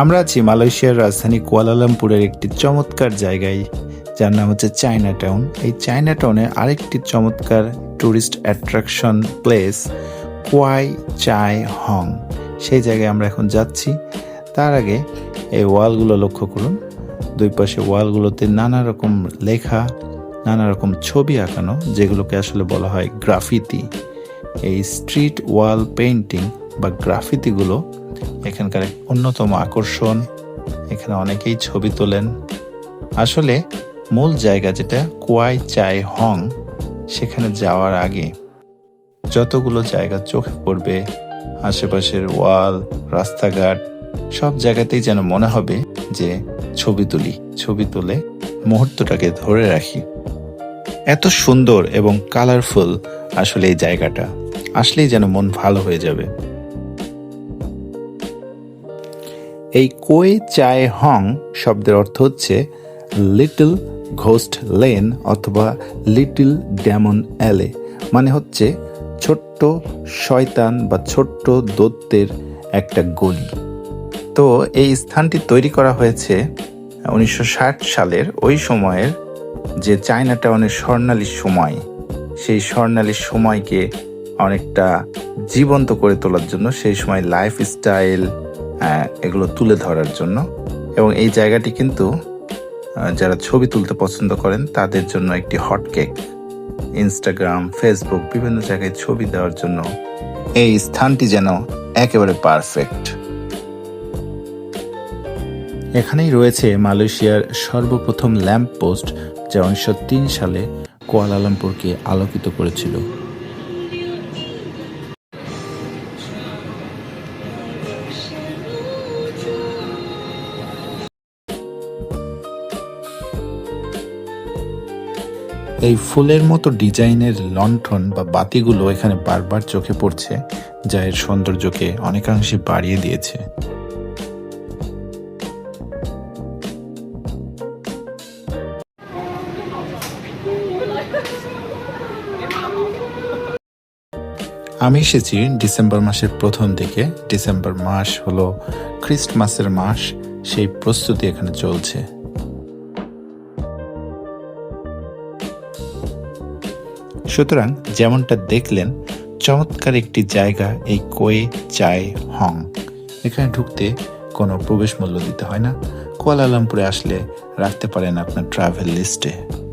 আমরা আছি মালয়েশিয়ার রাজধানী কুয়ালালামপুরের একটি চমৎকার জায়গায়, যার নাম হচ্ছে চায়না টাউন এই চায়না টাউনে আরেকটি চমৎকার ট্যুরিস্ট অ্যাট্রাকশন প্লেস, কোয়াই চাই হং। সেই জায়গায় আমরা এখন যাচ্ছি। তার আগে এই ওয়ালগুলো লক্ষ্য করুন। দুই পাশে ওয়ালগুলোতে নানা রকম লেখা, নানা রকম ছবি আঁকানো, যেগুলোকে আসলে বলা হয় গ্রাফিতি। এই স্ট্রিট ওয়াল পেইন্টিং বা গ্রাফিতিগুলো এখানকার অন্যতম আকর্ষণ। এখানে অনেকেই ছবি তোলেন। আসলে মূল জায়গা যেটা, কোয়াই চাই হং, সেখানে যাওয়ার আগে যতগুলো জায়গা চোখে পড়বে, আশেপাশের ওয়াল, রাস্তাঘাট, সব জায়গাতেই যেন মনে হবে যে ছবি তুলি, ছবি তুলে মুহূর্তটাকে ধরে রাখি। এত সুন্দর এবং কালারফুল আসলে এই জায়গাটা। আসলেই যেন মন ভালো হয়ে যাবে। এই কোয়ে চায় হং শব্দের অর্থ হচ্ছে লিটল ঘোস্ট লেন অথবা লিটল ড্যামন অ্যালে মানে হচ্ছে ছোট্ট শয়তান বা ছোট্ট দত্তের একটা গলি। তো এই স্থানটি তৈরি করা হয়েছে উনিশশো ষাট সালের ওই সময়ের যে চায়না টাউনের স্বর্ণালী সময়। সেই স্বর্ণালী সময়কে অনেকটা জীবন্ত করে তোলার জন্য সেই সময় লাইফ স্টাইল এগুলো তুলে ধরার জন্য। এবং এই জায়গাটি কিন্তু যারা ছবি তুলতে পছন্দ করেন, তাদের জন্য একটি হটকেক ইনস্টাগ্রাম ফেসবুক বিভিন্ন জায়গায় ছবি দেওয়ার জন্য এই স্থানটি যেন একেবারে পারফেক্ট এখানেই রয়েছে মালয়েশিয়ার সর্বপ্রথম ল্যাম্প পোস্ট যা উনিশশো তিন সালে কুয়ালালামপুরকে আলোকিত করেছিল। এই ফুলের মতো ডিজাইনের লণ্ঠন বা বাতিগুলো এখানে বারবার চোখে পড়ছে, যা এর সৌন্দর্যকে অনেকাংশে বাড়িয়ে দিয়েছে। আমি এসেছি ডিসেম্বর মাসের প্রথম দিকে। ডিসেম্বর মাস হলো খ্রিস্টমাসের মাস, সেই প্রস্তুতি এখানে চলছে। সুতরাং যেমনটা দেখলেন, চমৎকার একটি জায়গা, এই কোয়ে চাই হং। এখানে ঢুকতে কোনো প্রবেশ মূল্য দিতে হয় না। কুয়ালালামপুরে আসলে রাখতে পারেন আপনার ট্রাভেল লিস্টে